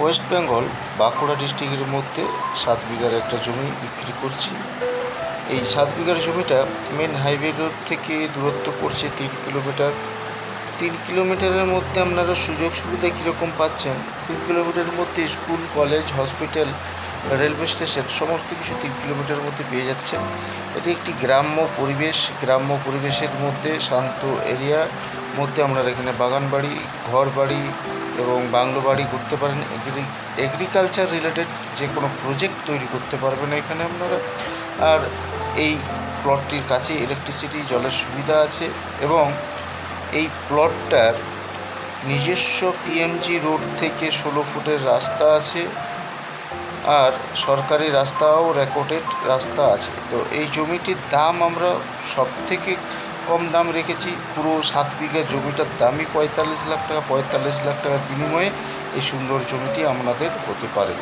West Bengal Bankura ডিস্ট্রিক্টের মধ্যে সাত বিঘার একটা জমি বিক্রি করছি। এই সাত বিঘার জমিটা মেন হাইওয়ে রোড থেকে দূরত্ব পড়ছে তিন কিলোমিটার। তিন কিলোমিটারের মধ্যে আপনারা সুযোগ সুবিধা কীরকম পাচ্ছেন? তিন কিলোমিটারের মধ্যে school, college, hospital, railway station সমস্ত কিছু তিন কিলোমিটারের মধ্যে পেয়ে যাচ্ছেন। এটি একটি গ্রাম্য পরিবেশ। গ্রাম্য পরিবেশের মধ্যে শান্ত এরিয়ার মধ্যে আপনারা এখানে বাগান বাড়ি, ঘর বাড়ি এবং বাংলো বাড়ি করতে পারেন। এগ্রি এগ্রিকালচার রিলেটেড যে কোনো প্রজেক্ট তৈরি করতে পারবেন এখানে আপনারা। আর এই প্লটটির কাছে ইলেকট্রিসিটি জলের সুবিধা আছে এবং এই প্লটটার নিজস্ব পিএমজি রোড থেকে ষোলো ফুটের রাস্তা আছে আর সরকারি রাস্তাও রেকর্ডেড রাস্তা আছে। তো এই জমিটির দাম আমরা সব থেকে কম দাম রেখেছি। পুরো সাত বিঘা জমিটার দামই পঁয়তাল্লিশ লাখ টাকা, পঁয়তাল্লিশ লাখ টাকার বিনিময়ে এই সুন্দর জমিটি আপনাদের হতে পারে।